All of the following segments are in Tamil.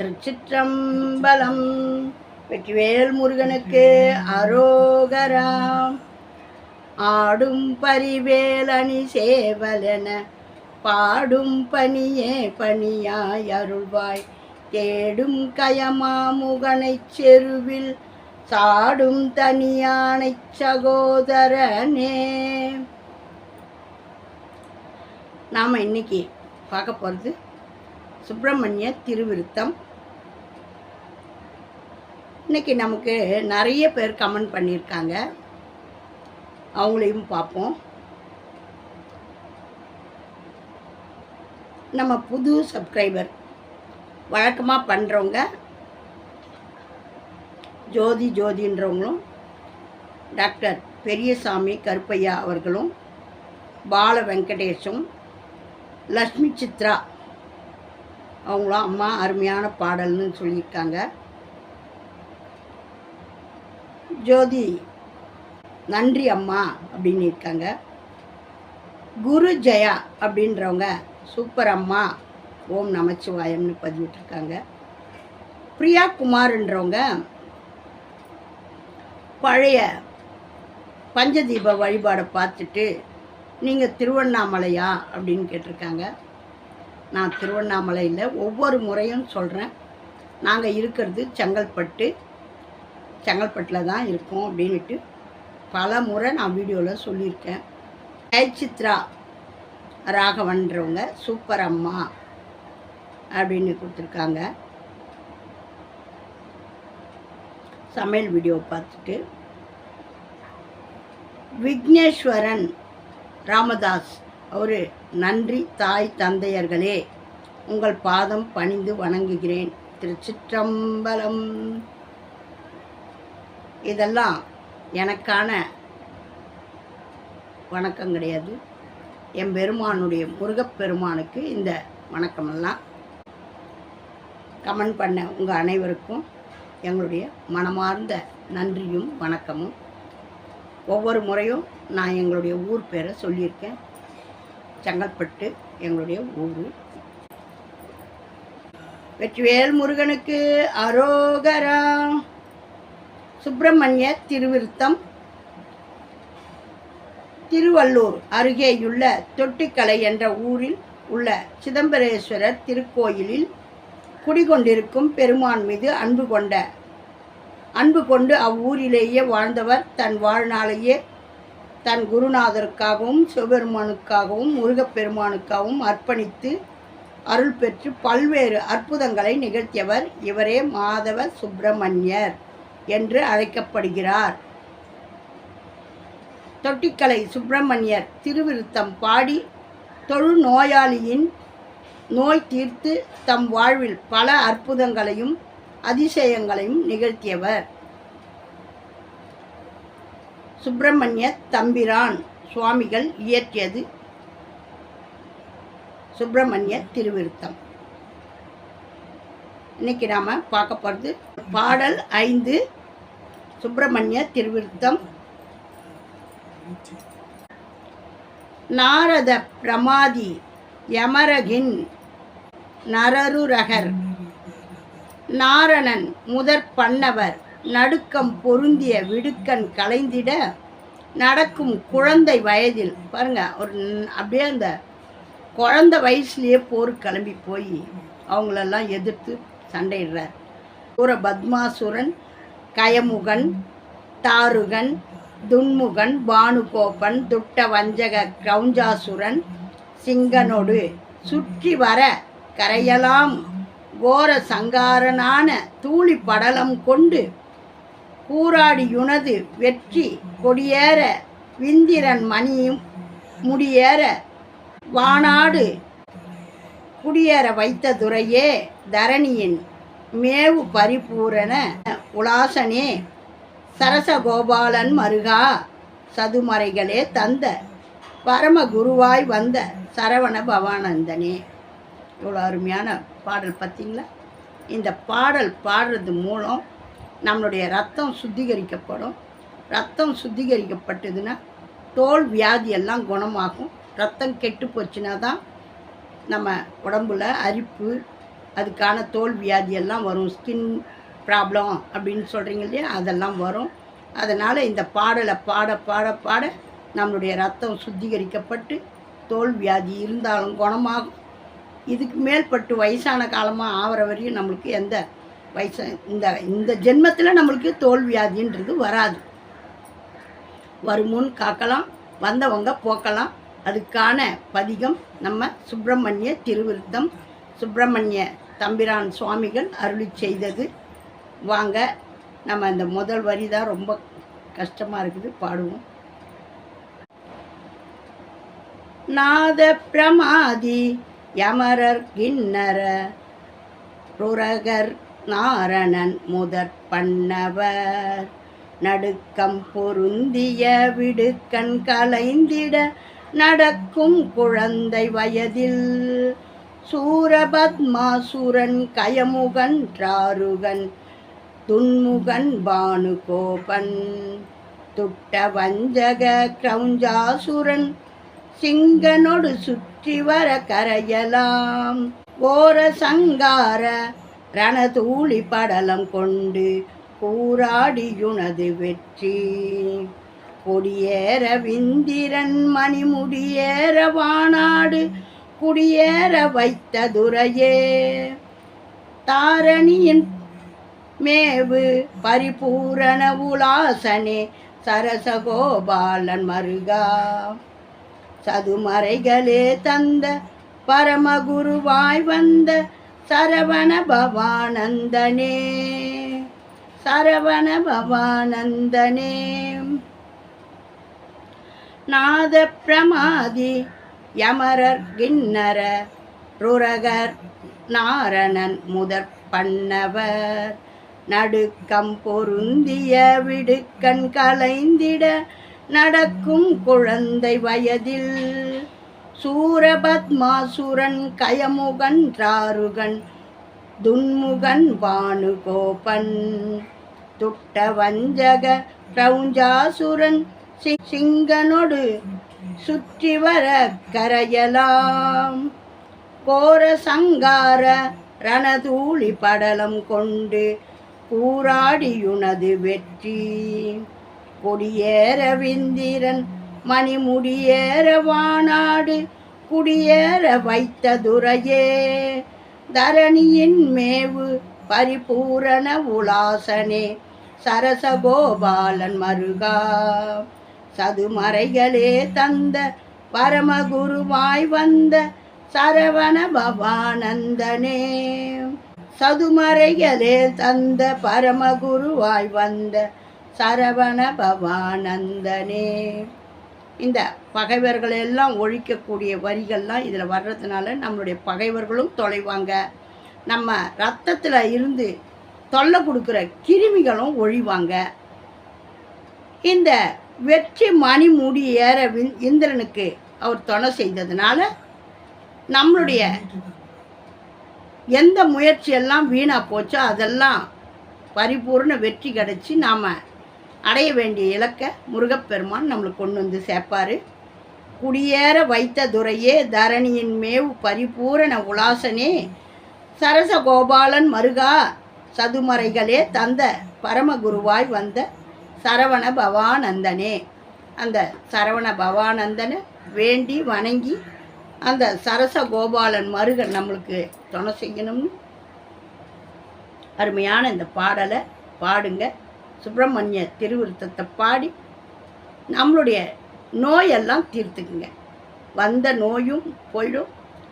திருச்சிற்றம்பலம். வெற்றிவேல் முருகனுக்கு அரோகராம் ஆடும் பரிவேலணி சேவலென பாடும் பணியே பணியாய் அருள்வாய். தேடும் கயமாமுகனை செருவில் சாடும் தனியானைச் சகோதரனே. நாம் இன்னைக்கு பார்க்க போகிறது சுப்பிரமணிய திருவிருத்தம் இன்னைக்கு நமக்கு நிறைய பேர் கமெண்ட் பண்ணியிருக்காங்க. அவங்களையும் பார்ப்போம். நம்ம புது சப்ஸ்கிரைபர் வழக்கமாக பண்ணுறவங்க ஜோதி ஜோதின்றவங்களும் டாக்டர் பெரியசாமி கருப்பையா அவர்களும் பால வெங்கடேஷும் லக்ஷ்மி சித்ரா அவங்களும் அம்மா அருமையான பாடல்னு சொல்லியிருக்காங்க. ஜோதி நன்றி அம்மா அப்படின்னு இருக்காங்க. குரு ஜெயா அப்படின்றவங்க சூப்பர் அம்மா ஓம் நமச்சிவாயம்னு பதிவிட்டிருக்காங்க. பிரியா குமார்ன்றவங்க பழைய பஞ்சதீப வழிபாடை பார்த்துட்டு நீங்கள் திருவண்ணாமலையா? அப்படின்னு கேட்டிருக்காங்க. நான் திருவண்ணாமலையில் ஒவ்வொரு முறையும் சொல்கிறேன் நாங்கள் இருக்கிறது செங்கல்பட்டு செங்கல்பட்டில் தான் இருக்கும் அப்படின்ட்டு பல முறை நான் வீடியோவில் சொல்லியிருக்கேன். ஜெயசித்ரா ராகவன்றவங்க சூப்பர் அம்மா அப்படின்னு கொடுத்துருக்காங்க. சமையல் வீடியோ பார்த்துட்டு. விக்னேஸ்வரன் ராமதாஸ் அவர் நன்றி தாய் தந்தையர்களே உங்கள் பாதம் பணிந்து வணங்குகிறேன். திருச்சிற்றம்பலம். இதெல்லாம் எனக்கான வணக்கம் கிடையாது. என் பெருமானுடைய முருகப்பெருமானுக்கு இந்த வணக்கமெல்லாம் கமெண்ட் பண்ண உங்கள் அனைவருக்கும் எங்களுடைய மனமார்ந்த நன்றியும் வணக்கமும். ஒவ்வொரு முறையும் நான் எங்களுடைய ஊர் பேரை சொல்லியிருக்கேன். செங்கல்பட்டு எங்களுடைய ஊர். வெற்றிவேல் முருகனுக்கு அரோகரா. சுப்பிரமணிய திருவிருத்தம். திருவள்ளூர் அருகேயுள்ள தொட்டிக்கலை என்ற ஊரில் உள்ள சிதம்பரேஸ்வரர் திருக்கோயிலில் குடிகொண்டிருக்கும் பெருமான் மீது அன்பு கொண்ட அன்பு கொண்டு அவ்வூரிலேயே வாழ்ந்தவர் தன் வாழ்நாளையே தன் குருநாதருக்காகவும் சிவபெருமானுக்காகவும் முருகப்பெருமானுக்காகவும் அர்ப்பணித்து அருள் பெற்று பல்வேறு அற்புதங்களை நிகழ்த்தியவர் இவரே மாதவ சுப்பிரமணியர். என்று அழைக்கப்படுகிறார். தொட்டிக்கலை சுப்பிரமணியர் திருவிருத்தம் பாடி தொழு நோயாளியின் நோய் தீர்த்து தம் வாழ்வில் பல அற்புதங்களையும் அதிசயங்களையும் நிகழ்த்தியவர். சுப்பிரமணிய தம்பிரான் சுவாமிகள் இயற்றியது சுப்பிரமணிய திருவிருத்தம். இன்னைக்கு நாம பார்க்க போகிறது பாடல் ஐந்து சுப்பிரமணிய திருவிருத்தம். நாரத பிரமாதி யமரகின் நரருரகர். நாரணன் முதற் பண்ணவர் நடுக்கம் பொருந்திய விடுக்கன் கலைந்திட நடக்கும் குழந்தை வயதில் பாருங்க ஒரு அப்படியே அந்த குழந்தை வயசுலயே போர் கிளம்பி போய் அவங்களெல்லாம் எதிர்த்து சண்டையிடுறார். சூர பத்மாசுரன் கயமுகன் தாருகன் துன்முகன் பானுகோபன் துட்ட வஞ்சக கவுஞ்சாசுரன் சிங்கனோடு சுற்றி வர கரையலாம். கோர சங்காரனான தூளி படலம் கொண்டு கூராடியுனது வெற்றி கொடியேற விந்திரன் மணியும் முடியேற வானாடு குடியேற வைத்த துறையே தரணியின் மேவு பரிபூரண உலாசனே. சரசகோபாலன் மருகா சதுமறைகளே தந்த பரம குருவாய் வந்த சரவண பவானந்தனே. இவ்வளோ அருமையான பாடல் பார்த்தீங்களா? இந்த பாடல் பாடுறது மூலம் நம்மளுடைய ரத்தம் சுத்திகரிக்கப்படும். ரத்தம் சுத்திகரிக்கப்பட்டதுன்னா தோல் வியாதி எல்லாம் குணமாகும். ரத்தம் கெட்டு போச்சுன்னா தான் நம்ம உடம்புல அரிப்பு அதுக்கான தோல் வியாதி எல்லாம் வரும். ஸ்கின் ப்ராப்ளம் அப்படின்னு சொல்கிறீங்க இல்லையா? அதெல்லாம் வரும். அதனால் இந்த பாடலை பாட பாட பாட நம்மளுடைய ரத்தம் சுத்திகரிக்கப்பட்டு தோல் வியாதி இருந்தாலும் குணமாகும். இதுக்கு மேற்பட்டு வயசான காலமாக ஆகிற வரையும் நம்மளுக்கு எந்த வயசு இந்த இந்த ஜென்மத்தில் நம்மளுக்கு தோல் வியாதின்றது வராது. வருமுன் காக்கலாம் வந்தவங்க போக்கலாம். அதுக்கான பதிகம் நம்ம சுப்பிரமணிய திருவிருத்தம். சுப்பிரமணிய தம்பிரான் சுவாமிகள் அருளி செய்தது. வாங்க நம்ம இந்த முதல் வரி தான் ரொம்ப கஷ்டமாக இருக்குது பாடுவோம். நாத பிரமாதி யமரர் கிண்ணர ருரகர் நாரணன் முதற் பண்ணவர். நடுக்கம் பொருந்திய விடுக்கண் கலைந்திட நடக்கும் குழந்தை வயதில். சூரபத்மாசுரன் கயமுகன் ராருகன் துன்முகன் பானுகோபன். துட்ட வஞ்சக கிரௌஞ்சாசுரன் சிங்கனொடு சுற்றி வர கரையலாம். ஓர சங்கார ரணதூளி படலம் கொண்டு கூறாடியுனது வெற்றி. கொடியேற விந்திரன் மணிமுடியேற வானாடு குடியேற வைத்த துரையே தாரணியின் மேவு பரிபூரண உலாசனே சரசகோபாலன் மருகா. சதுமறைகளே தந்த பரமகுருவாய் வந்த சரவண பவானந்தனே சரவண பவானந்தனே. நாத பிரமாதி யமரர் கிண்ணர ருரகர் நாரணன் முதற் பண்ணவர். நடுக்கம் பொருந்திய விடுக்கண் கலைந்திட நடக்கும் குழந்தை வயதில் சூரபத்மாசுரன் கயமுகன் ராருகன் துன்முகன் பானுகோபன் துட்ட வஞ்சக பிரௌஞ்சாசுரன் சிங்கனொடு சுற்றி வர கரையலாம். கோர சங்கார ரணதூளி படலம் கொண்டு கூராடியுனது வெற்றி. கொடியேற விந்திரன் மணிமுடியேற வானாடு குடியேற வைத்த துரையே தரணியின் மேவு பரிபூரண உலாசனே. சரசகோபாலன் மருகா. சதுமறைகளே தந்த பரமகுருவாய் வந்த சரவண பவானந்தனே. சதுமறைகளே தந்த பரமகுருவாய் வந்த சரவண பவானந்தனே. இந்த பகைவர்களை எல்லாம் ஒழிக்கக்கூடிய வரிகள்லாம் இதில் வர்றதுனால நம்மளுடைய பகைவர்களும் தொலைவாங்க. நம்ம ரத்தத்தில் இருந்து தொல்லை கொடுக்குற கிருமிகளும் ஒழிவாங்க. இந்த வெற்றி மணிமுடி ஏற இந்திரனுக்கு அவர் துணை செய்ததுனால நம்மளுடைய எந்த முயற்சியெல்லாம் வீணாக போச்சோ அதெல்லாம் பரிபூர்ண வெற்றி கிடைச்சி நாம் அடைய வேண்டிய இலக்கை முருகப்பெருமான் நம்மளுக்கு கொண்டு வந்து சேர்ப்பார். குடியேற வைத்த துறையே தரணியின் மேவு பரிபூரண உலாசனே. சரசகோபாலன் மருகா சதுமறைகளே தந்த பரமகுருவாய் வந்த சரவண பவானந்தனே. அந்த சரவண பவானந்தனை வேண்டி வணங்கி அந்த சரச கோபாலன் மருகன் நம்மளுக்கு துணை செய்யணும்னு அருமையான இந்த பாடலை பாடுங்க. சுப்பிரமணிய திருவிருத்தத்தை பாடி நம்மளுடைய நோயெல்லாம் தீர்த்துக்குங்க. வந்த நோயும் போயிடும்.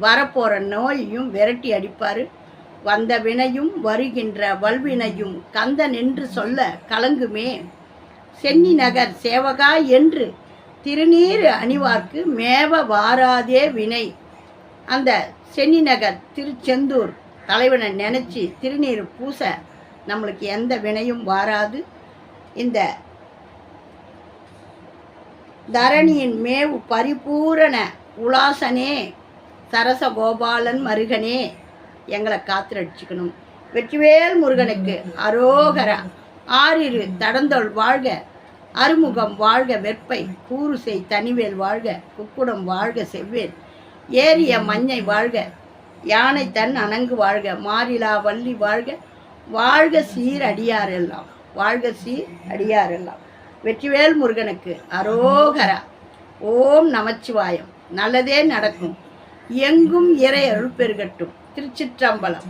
வரப்போகிற நோயையும் விரட்டி அடிப்பார். வந்த வினையும் வருகின்ற வல்வினையும் கந்தன் என்று சொல்ல கலங்குமே. சென்னி நகர் சேவகா என்று திருநீர் அணிவார்க்கு மேவ வாராதே வினை. அந்த சென்னி நகர் திருச்செந்தூர் தலைவனை நினச்சி திருநீர் பூச நம்மளுக்கு எந்த வினையும் வாராது. இந்த தரணியின் மேவு பரிபூரண உலாசனே சரசகோபாலன் மருகனே எங்களை காத்திரடிச்சுக்கணும். வெற்றிவேல் முருகனுக்கு அரோகர. ஆறிரு தடந்தோள் வாழ்க. அருமுகம் வாழ்க வெப்பை கூறுசை தனிவேல் வாழ்க குக்குடம் வாழ்க செவ்வேல். ஏறிய மஞ்சை வாழ்க யானை தன் அணங்கு வாழ்க மாறிலா வள்ளி வாழ்க வாழ்க சீர் அடியாரெல்லாம் வாழ்க சீர் அடியாரெல்லாம் வெற்றிவேல் முருகனுக்கு அரோகரா ஓம் நமச்சிவாயம். நல்லதே நடக்கும். எங்கும் இறை அருள் பெருகட்டும். திருச்சிற்றம்பலம்.